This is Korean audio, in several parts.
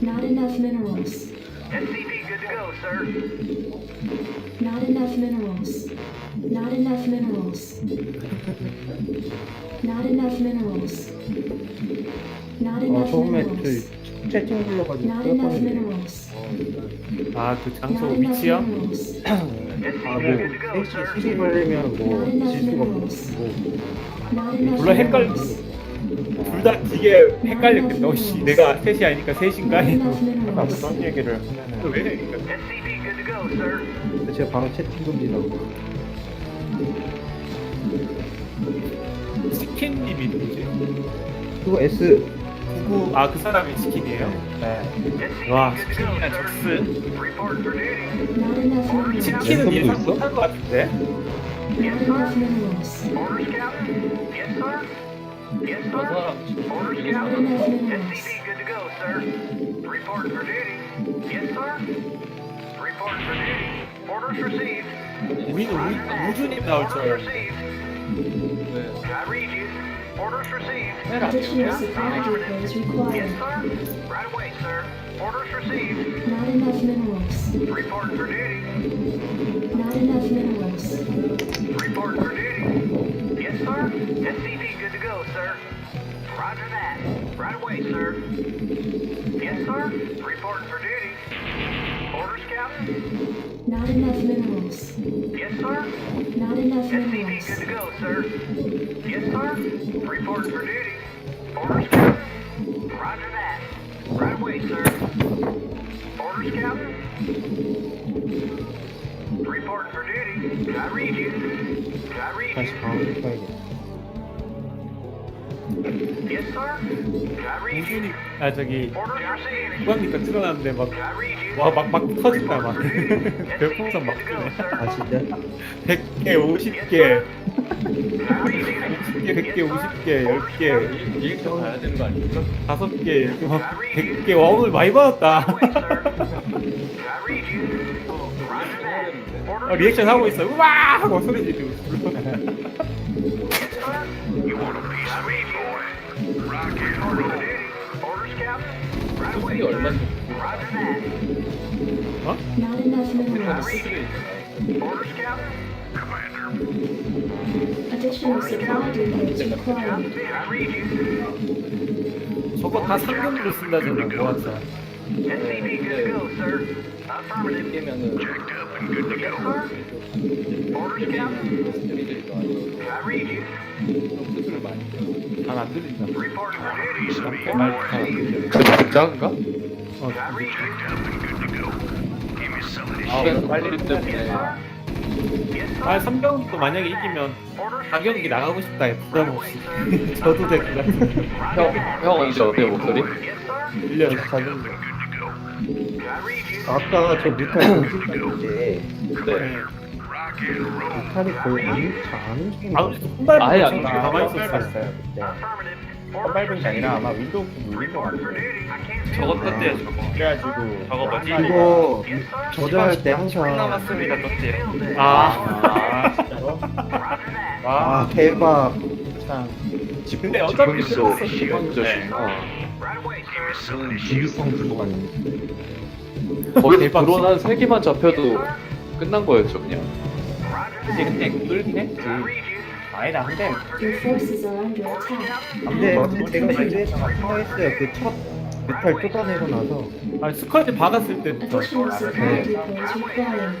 Not enough minerals. SCP good to go, sir. Not enough minerals. Not enough minerals. Not enough minerals. Not 어, enough 처음에 minerals. 그 채팅 불러가지고 Not enough 끌었거든요. minerals. 아 그 장소 Not enough 위치요? minerals. SCP 아, 뭐, good to go, sir. 셋이 걸리면 뭐, Not enough 질 수가 minerals. 없고. Not enough 물론 헷갈리 minerals. 둘다 되게 헷갈렸겠다 혹시 내가 셋이 아니니까 셋인가 enough minerals. 그런 얘기를 하면은. 왜? SCP good to go, sir. 제가 바로 채팅 금지라고. 치킨님이 누구지? 그거 S. 구구 아 그 사람이 치킨이에요? 네. 와 치킨이랑. 적스. 치킨은 예상 있어? 못할 것 같은데? Not enough minerals. Orders, Captain. Yes, sir. Yes, sir. Orders, Not Captain. enough minerals. SCP good to go, sir. Report for duty. Yes, sir. Report for duty. Orders received. 우리는 Roger 우, that. 우주님 나올 줄 Orders 알았는데 received. I read you. Orders received. Additional supply depots Yes, required. sir. Right away, sir. Orders received. Not enough minerals. Report for duty. Not enough minerals. Report for duty. Yes, sir. SCV good to go, sir. Roger that. Right away, sir. Yes, sir. Reporting for duty. Orders, Captain? Not enough minerals. Yes, sir. Not enough SCV, minerals. SCV, good to go, sir. Yes, sir. Reporting for duty. Orders, Captain? Roger that. Right away, sir. Orders, Captain? Reporting for duty. Can I read you? Can I read you? That's probably Yes, sir. I read 우주님 you. 아 저기. 후광니까 틀어놨는데 막 I read you. 와막막 터진다 막 별풍선 막 to go, 뜨네. 아, 진짜? 100개 Yes, 50개 sir. I read you. 50개 100개 50개 10개 일정 가야 되는 거 아닙니까? 5개 이렇게 막 100개 와 오늘 많이 받았다 어, 리액션 하고 있어 우와 하고 소리 지르고 어? Not enough minerals. Additional supply depots required. 저거 다 상금으로 쓴다잖아 모아서 깨면은 수술을 많이. 잘안 들린다 그 작은가? 어, 시간 빨리 때문에. 아 3경도 만약에 이기면 가격이 나가고 싶다. 해 부담 없이. 저도 될 것 같아 형, 형 이제 어때요 목소리? 1년 자금 아까 저 뮤탈 공식인데. 네. 뮤탈이 거의 안, 잘안 움직이는 아거 우리 손발 아예 안안 나와. 가만히 있었어 같았어요. 그때. 게 아니라 아마 윈도우 눌린 것 같아요. 저거 떴대요 저거 그래가지고 저거 뭐지? 이거 조절할 때 항상 남았습니다 떴대요 아, 아 대박. 참. 근데 어차피 지금도 끝났어. 시간저시구나 기비성 들고 가는 대박. 드론 한 3개만 잡혀도 끝난 거였죠 그냥? 이제 근데 끌긴 했지. 아니다. 근데 Your forces are under attack. 근데 제가 실제에서 생각했어요. 그첫 뮤탈 쫓아내고 나서. 아 스쿼드 박았을 때부터 Additional supply depots required.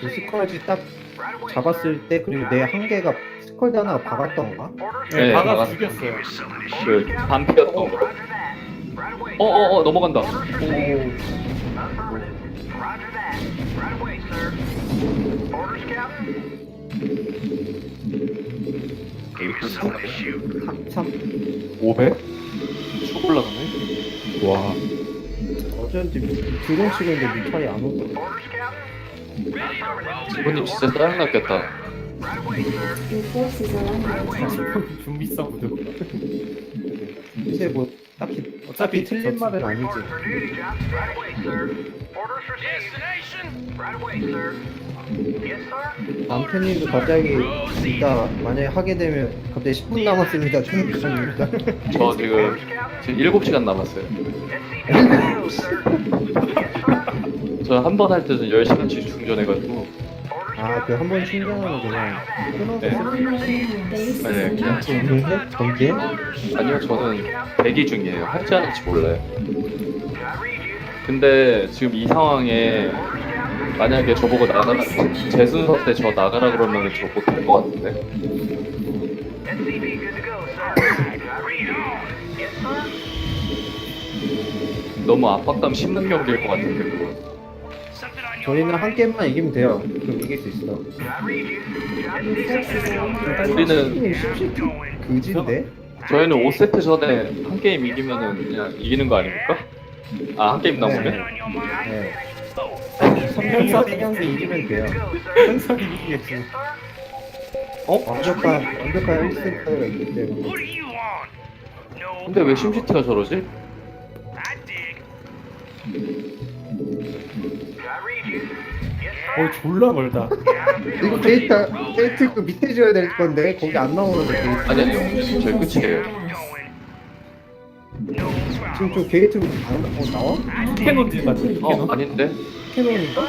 그 스컬지 딱 잡았을 때 그리고 내 한계가 스컬지 하나가 박았던가? 네, 네, 박아서 박았어. 죽였어요. 그 반피였던 거. 어어어 넘어간다 오한 3? 500? 쭉 올라가네 와 어쩐지 드론 치고 있는데 뮤탈이 안 오더라고 이번님 진짜 짜증 났겠다 Your forces are under attack. 준비성 구두 이제 뭐 딱히 어차피 틀린. 말은 아니지 sir. 남편님도 갑자기 이따 만약에 하게 되면 갑자기 10분 남았습니다. 충분합니다. 저 지금 지금 7시간 남았어요. 저 한 번 할 때는 10시간씩 충전해가지고 아, 그 한 번 충전하면 그냥 끊어서 네. Is 네, under 그냥. 전개? 전개? 아니요 저는 대기 중이에요. 할지 안 할지 몰라요. 근데 지금 이 상황에 만약에 저보고 나가라 제 순서 때 저 나가라 그러면 저 못할 것 같은데. 너무 압박감 심는 경기일 것 같은데 그거. 저희는 한 게임만 이기면 돼요. 그럼 이길 수 있어. 우리는 그지인데? 저희는 5세트 전에 한 게임 이기면은 그냥 이기는 거 아닙니까? 아 한 게임 남으면? 네. 3경기 3경기 이기면 돼요. 현석이 이기겠지. 어? 완벽한, 완벽한 1승 카드가 있기 때문에. 근데 왜 심시티가 저러지? 어. 졸라 멀다. 이거 데이터, 데이트 그 밑에 줘야 될 건데, 거기 안 나오는데. 아니 아니요 저희 끝이에요. 지금 저 게이트 안, 어, 나와? 캐논 같은 어 캐논. 아닌데? 캐논인가?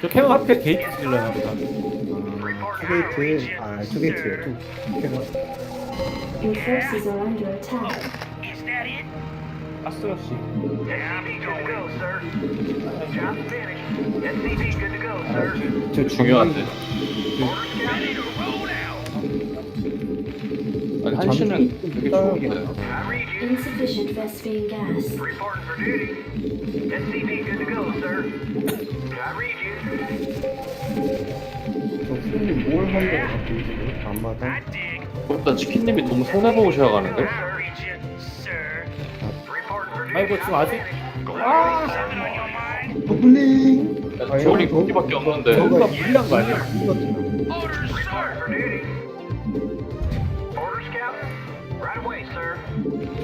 저 캐논 앞에 게이트 질러나 보다. 아, 투게이트, 아, 투게이트요. 투, 캐논. Your forces are under attack. go, sir. 저 중요한데. Captain. 아니 한시는 되게 좋은 거예요. Can I read you? Insufficient Vespine gas. Reporting for duty. SCV good to go, sir. Can I read you? 저 손님 뭘 한다고 갖고 있지? 안마다? 일단 치킨님이 너무 손해 보고 시작하는데? Reporting for 아이고. 지금 아직 버블링! 야, 저울이 거기밖에 없는데 저거가 불리한 거 아니야? Reporting for duty.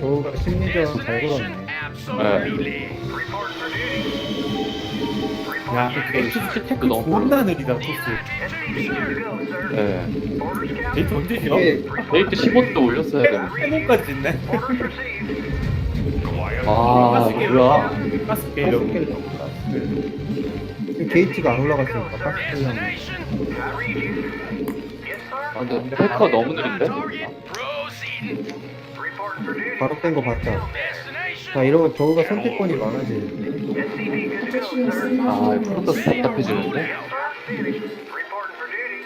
저가 심리전 잘 걸었네. 네. 야 게이트 duty. 진짜 테크 너무 존나 느리다 토스. 네. 게이트 언제 지어? 이게 데이트 15도 올렸어야 되는데 캐논까지 짓네. Orders received. 아 뭐야 가스 가스 게이트. 켈러. 지금 게이트가 안 올라갔으니까 가스 켈러. Can I read you? Yes, 아. 근데 페이커 너무 느린데? 바로 뺀 거 봤다. 자, 이러면 저거가 선택권이 sir. 아 프로토스. 답답해지는데?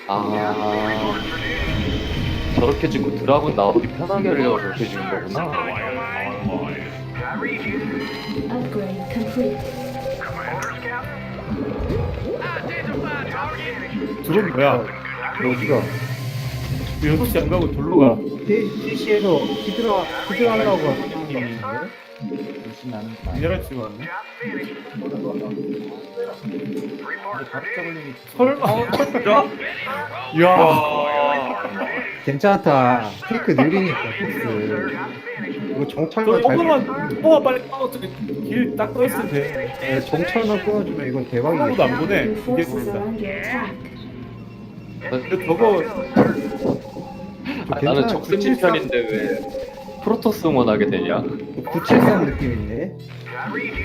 아. 저렇게 짓고 드라군 나오기 편하게 하려고 저렇게 지은 거구나. 드론 뭐야? 어디가? 6시 안 가고 돌로 가. PC에서 히드라, 히드라 하려고 하는 거 있는데? 미네랄 치고 왔네. 설마 진짜? 이야. 괜찮다. 테이크 느리니까, finished. 이거 저 정찰만 잘, 조금만 조금만 빨리 어떻게 길딱 떠있으면 돼. 네, 정찰만 끊어주면 이건 아무도 대박이겠다. 안 보내. 이게 attack. 근데 저거 아, 나는 적승진 편인데 왜 프로토스 응원하게 되냐 973 느낌 있네.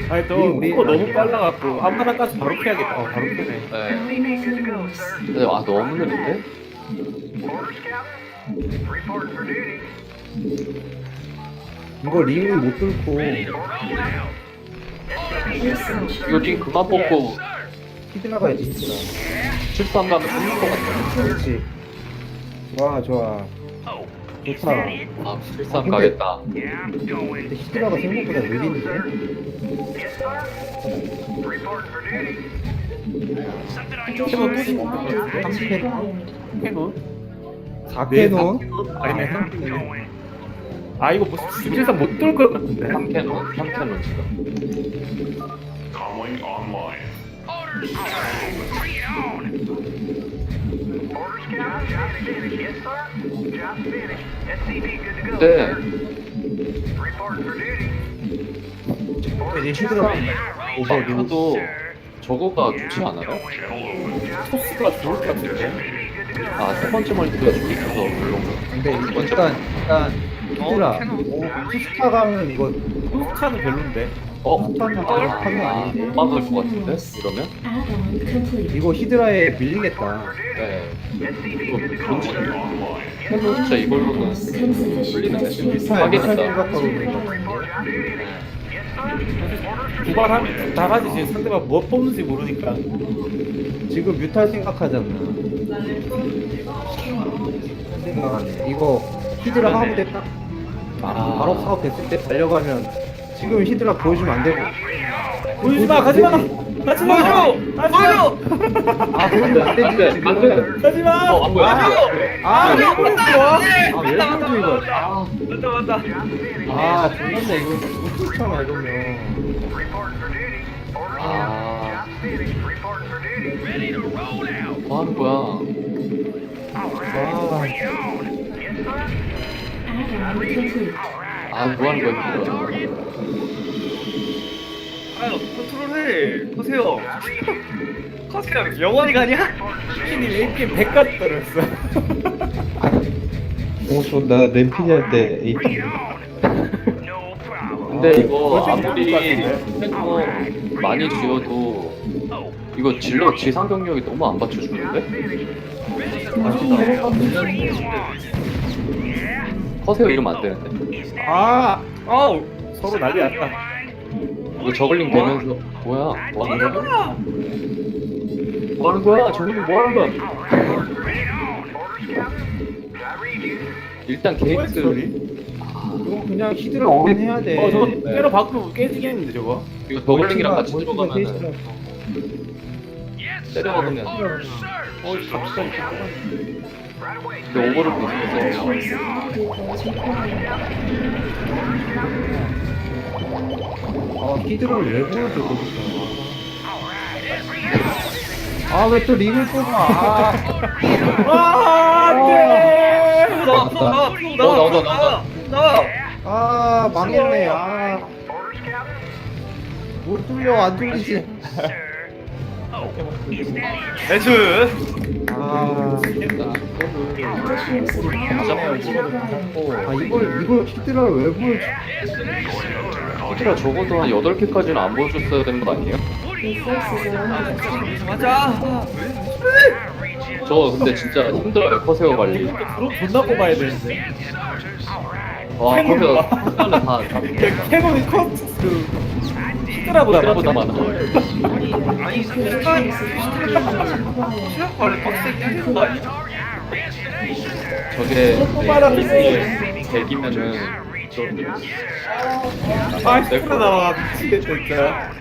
아니 너 우리- 그거 너무 빨라갖고 앞바닥까지 바로 피하겠다. 어, 바로 피네. 네. 근데 아 너무 느린데? 이거 링을 못 뚫고. 이거 지금 그만 뽑고 히드라 가야지, 히드라. 73 가면 끝날 것 같아 그렇지. 좋아, 좋아. 좋다. 아73 가겠다 근데 히드라가 생각보다 느린데? Additional 또 회. required. 캐논. 4캐논? 아니네. 아 이거 뭐 실제상 못 뚫을 것 같은데. 3캐논 3캐논 지금 Orders, finished. Yes, sir. 네. 오버리. 저도 저거가 좋지 않아요? 토스가 좋을 것 같은데. 아, 세 번째 멀티가 좋게 있어서 물론. 근데 일단 일단 히드라 투스타 가면 이거 토스차는 별론데. 어? 투스타는 하면 아, 아닌데 못 막을 것 같은데? 이러면? 이거 히드라에 밀리겠다 네. 이거 뭔지. 헬로 진짜 이걸로는 풀리는데. 하겠다. 생각하고 있는 것 두발하면 다 가지 지금 상대가 뭐 뽑는지 모르니까. 지금 뮤탈 생각하잖아 생각하네 이거 히드라 하고 됐다 아, 바로 사업 됐을 때 달려가면 지금 히드라 보여주면 안 되고 보여주지 마, 가지 마! 가지 마! 가지 마! 아 보여주면 안 되지 돼, 안 돼. 가지 마! 어, 안 보여. 아, 왜 그러는 거야? 아왜 보여줘 이거 아, 맞다, 맞다. 아 존났네 이거 못잖아 이러면 아. 뭐 하는 거야? 아. 아, 뭐 하는 거야, 이거. 아유 컨트롤해 보세요 커스가 영원히 가냐? 키님 APM 100까지 떨어졌어. 어, 저나 램피니 할때 에이 근데 이거 아무리 탱커 많이 지어도 이거 질러 지상 경력이 너무 안 받쳐주는데? 커세어 이러면 안 되는데. 아! 아우 서로 난리 났다. 이거 저글링 되면서 뭐야? 뭐 하는 거야? 뭐 하는 거야? 저글링 뭐 하는 거야? 일단 뭐야, 게이트 소리? 이거 그냥 히드라 오긴 해야 돼 어, 저거 때려 박으면 깨지겠는데, 저거? 이거 저글링이랑 같이 들어가면 베이스라서. 때려박으면 어, 갑자기. 근데 오버를 vehicles required. 아 히드라를 왜 보여줘 거기서 아왜 또 링을 뽑아 아, 아, 안 돼! 나와 나와 어, 나온다, 나온다. 나와 아 망했네 아 못 뚫려 안 뚫리지 대수 아. 아 이걸 이걸 히드라를 왜 보여줘 히드라 적어도 한 8개까지는 안 보여줬어야 되는 거 아니에요? 맞아 저 근데 진짜 힘들어요 커세어 관리 드론 존나 뽑아야 되는데. 와 커세어 커세어는 다, 다 캐논이 커, 그, 히드라보다 히드라보다 많아 아니 Increased 순간 forces required. 시간걸 빡세 때리는 거 아니야? 저게 네, 100이면은 아, 히드라 나와. 미치겠다, 진짜.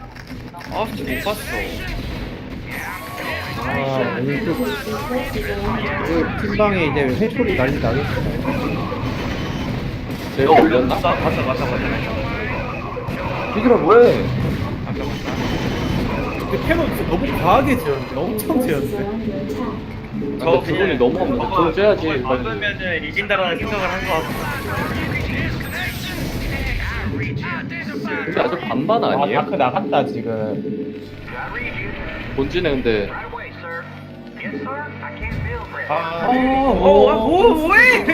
아 진짜 못 봤어 아 오늘 또 그 팀방에 이제 회초리 난리 나겠다 제가 올렸나? 맞다 맞다 맞다 맞다 히드라 뭐해 근데 캐논 진짜 너무 과하게 지었는데. 엄청 attack. 근데 드론이 너무 없는데 돈 째야지 빨리. 막으면은 이긴다라는 생각을 한거 같아 근데 아직 반반 아, 아니에요? 다크 나갔다, 지금. 본진에 근데 아, 어, 뭐, 뭐해?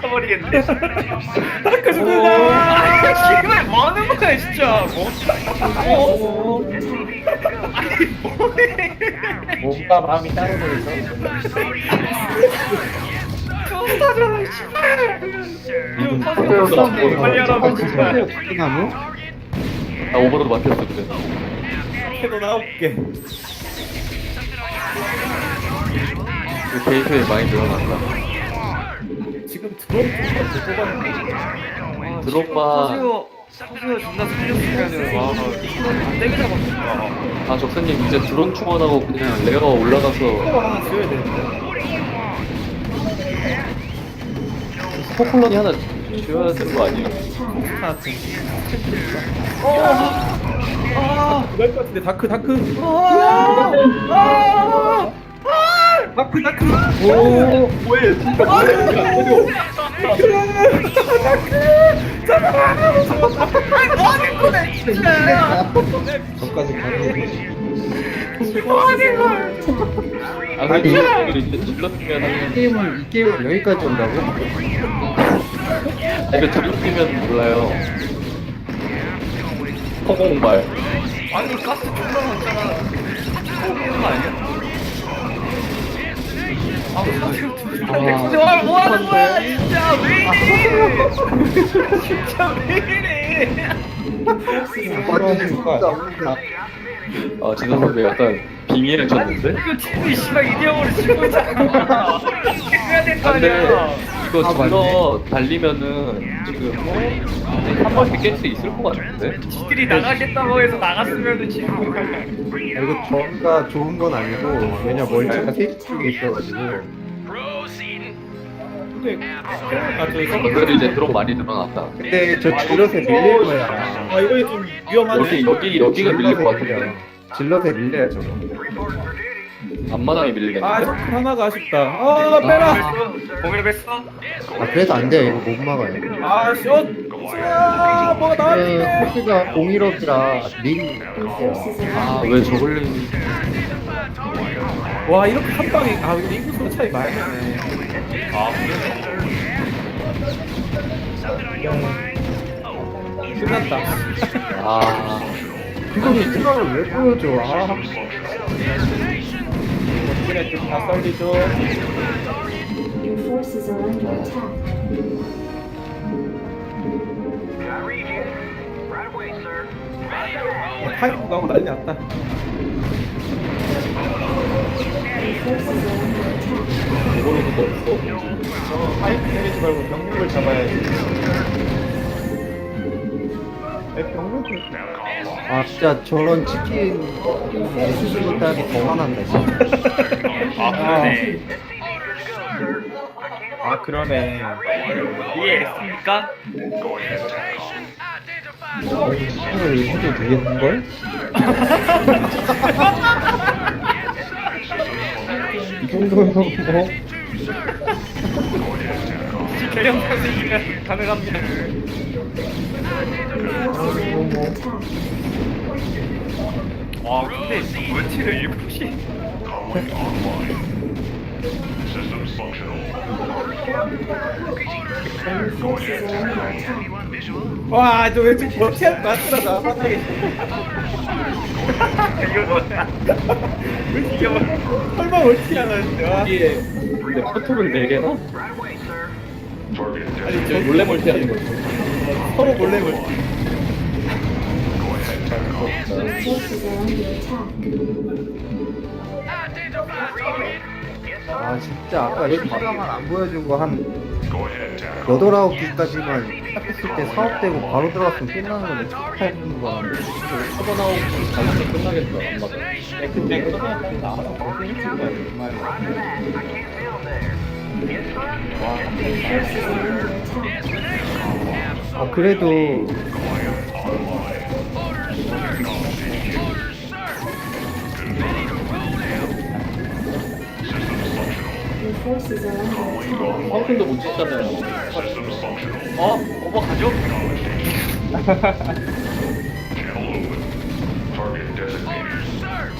미쳐버리겠네. 다크 아, 죽는다! 씨발, 뭐 하는 거야, 진짜. 뭐. 어, 아니, 뭐해. 뭔가 마음이 따로 보여서. 좋다잖아, 씨발. 이거 음, 없어. 보여. 빨리 하라고, 씨발. 나무? 나 오버로드 막혔어 그래 캐논 아홉 개. 그 게이트웨이 많이 늘어났다 지금. 드롭바 커세어, 커세어 존나 살렸으면은, 와, 이거 떼게 잡았겠다. 아 적사님 이제 드론 충원하고 그냥 레어 올라가서 하나 지어야 되는데. 스포콜론이 하나 지워야 되는 거 아니에요? 아, 어! 아! 그럴 것 같은데, 다크, 다크! 아! 다크, 다크! 오! 뭐해, 진짜 뭐해! 다크! 다크! 뭐 하는 거네, 진짜! 뭐 하는 거야! 이 게임을 여기까지 온다고? 아, 이거 질럿 뛰면 몰라요. 허공발. 아니 가스 존나 많잖아 처음 거 아니야? 아 가스 아, 뭐 하는 거야 진짜 왜 이래 진짜 왜 이래 아, 지선 선배 약간 빙의를 쳤는데? 이거 TV 씨발 이대형으로 치고 있잖아 해야 될거안 돼. 아니야 이거 아, 질럿 달리면은 지금 뭐, 한 번씩 깰 수 있을 것 같은데? 지들이 나가겠다고 해서 나갔으면은 지금 아, 이거 저가 좋은 건 아니고 왜냐 멀티가 세 쪽에 있어가지고 근데 아 그래도 이제 드론 많이 늘어났다. 근데 저 질럿에 밀릴 거야 아 이거 좀 위험한데 여기, 여기, 여기가 밀릴 것 같은데. 질럿에 밀려야 저거 앞마당에 아 밀리겠는데? 저 하나가 아쉽다. 아 빼라. 공을 뺐어? 아 그래서 안 돼요 이거 못 막아요. 아쇼 아 뭐가 그 나왔네 포스가 공일업이라 링 아, 왜 저걸 와 이렇게 한 방에 아 이거 인구수 차이 많이 나네. 아 끝났다. 아, 그거를 트라를 왜 보여줘? 아 그래 좀다 썰리죠. 파이프 가고 난리 났다 없어. 저 파이프 때리지 말고 병력을 잡아야지 왜 병력을 아 진짜 저런 치킨 수술 따기 더 화난다 진짜. 아 그러네. 아 그러네. 이해했습니까? 수술을 해도 되겠는걸? 이 정도면 뭐. 개령 선생님이 가능합니다. forces are under 와 근데 멀티를 7시 Your forces are under attack. 와저 왠지 버티할 것 같더라 화나게 이거 뭐야 설마 멀티하나 진짜 와. 근데 포토를 4개나? Right away, sir. 아니 저 몰래 멀티 하는 거지. 서로 몰래 멀티 Your forces are under attack. 아 진짜 아까 이 사람만 안 보여준 거 한 여덟 아홉 개까지만 시작했을 때 사업되고 바로 들어갔으면 끝나는 건데 축하해 주는 거 같은데 커버 나오고 가면 끝나겠다, 안 맞아. 네, 근데 그러면 나와서 고생했을 거야 정말. 아 그래도 황금도 못 찍잖아요. 어? 오버 가죠?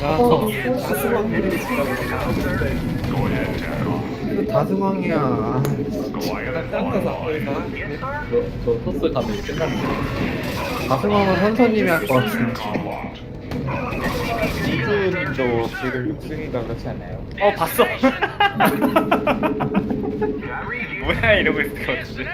아. 이거 다승왕이야 저, 저 토스 가면 끝났네. 다승왕은 현서님이 할 것 같은데 이주님도 지금 6승인가 그렇지 않나요? 어 봤어 뭐야 이러고 있을 것 같은데.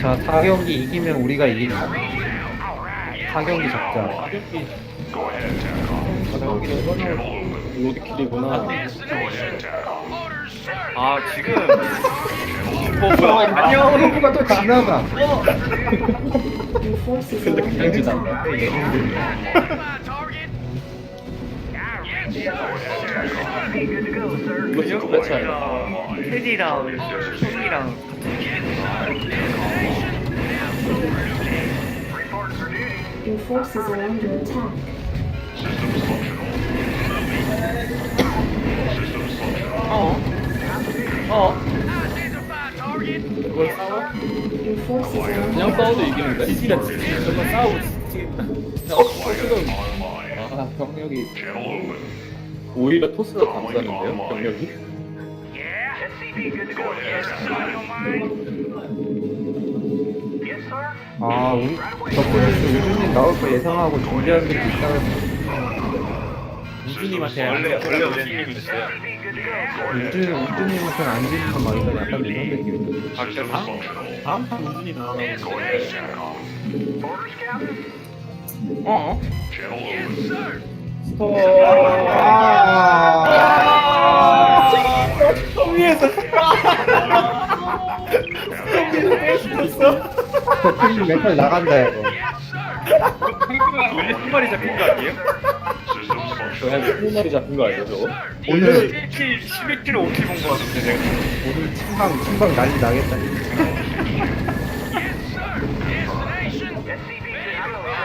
자 4경기 이기면 우리가 이긴다 4경기 잡자 로드킬이구나. 아 지금 어 뭐야 안녕 누가 또 지나가 똑같이 하네. 테디랑 형이랑 Your forces are under attack. 어? 어? 싸워? 그냥 싸워도 이기는데? 지지. 저거 싸우고. 그냥 토스가 아 병력이 오히려 토스가 감싸는데요 병력이? 아 우리 덕분에 우주님 나올 거 예상하고 준비하는 게 있다가 우주님한테 원래 원래 우주님이었어요. 우주 우주님한테는 안 지는 막 이거 약간 이런 느낌. 박대로 다음 판 우주님 나오라고. Orders, Captain. 어? 위에서 덕분님 멘탈 나간다 이거. 한 마리 잡힌 거 아니에요? 그냥 스무 마리 잡힌 거 아니에요 저거? 오늘 1킬 11킬 5킬 본거 같은데 내가 오늘 침방 침방 난리 나겠다.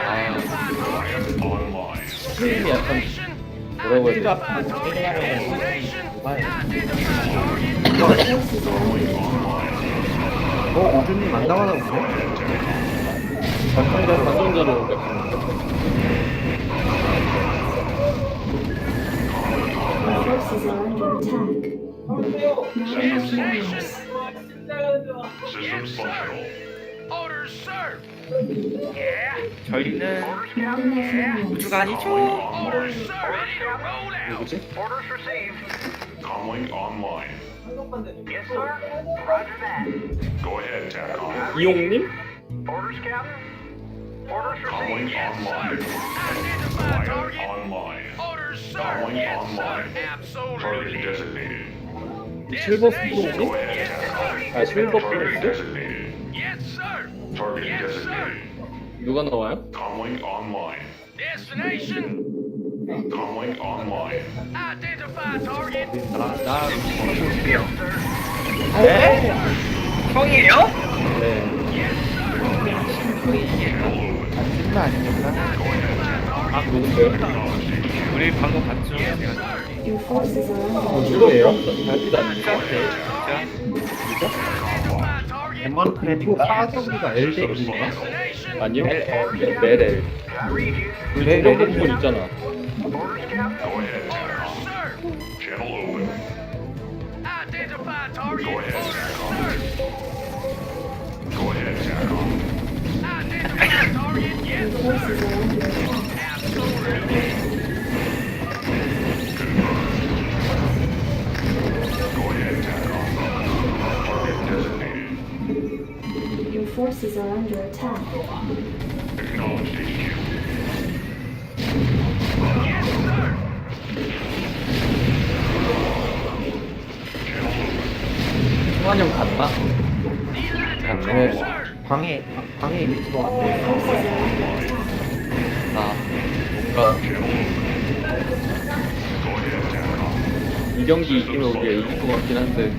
아 스크린이 약간 뭐라고 해야 attack. 어 우주님 안 나가나 보네. 관전자로 약간 forces are under attack. Not enough minerals. 저희는 Not enough minerals. 우주가 아니죠 누구지? Orders received. Comlink online. Yes, sir. Roger that. Go ahead, TACOM. 이용님? Orders, Captain. Orders Comlink received. Yes, online. Wire online. Comlink online. Target designated. 실버 스프로니? Go ahead, TACOM. 아 실버 Target 프로스? designated. Target designated. 누가 나와요? Comlink online. Comlink online. 형이에요? 네 안 아니구나. 아, 누군데요? 우리 방금 봤죠? 어. 누구예요? 엠번 그 크랩인가? 사정기가 LD인가? 아니요? 네. 그 중력 부분 있잖아. Go ahead, TACOM. Your forces are under attack. HQ. 승환형 갔나? 갔네 are under attack. 아 뭔가 이 경기 이기면 우리가 이길 것 같긴 한데.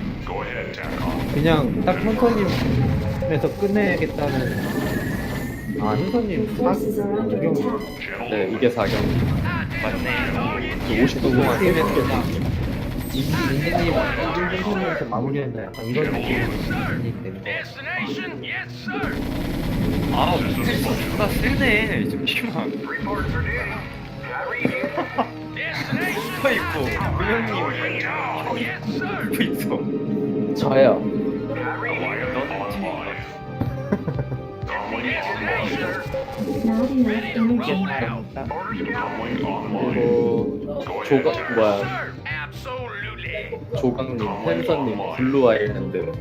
그냥 딱 현선님에서 끝내야겠다는. 아 사경 attack. Channel 네 이게 4경기 맞네 50도 동안 인디님 마무리한다 약간 이런 느낌이 되는. 아 세네 잠시만 있고 있어 저요. Not enough energy. Orders. 그리고 조각 뭐야 조강님, 펜서님, 블루아일랜드,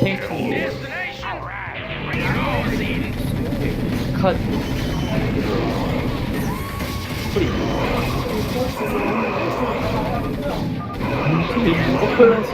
케이크님, 아. 카드, 프리. 이게 무거 밸런스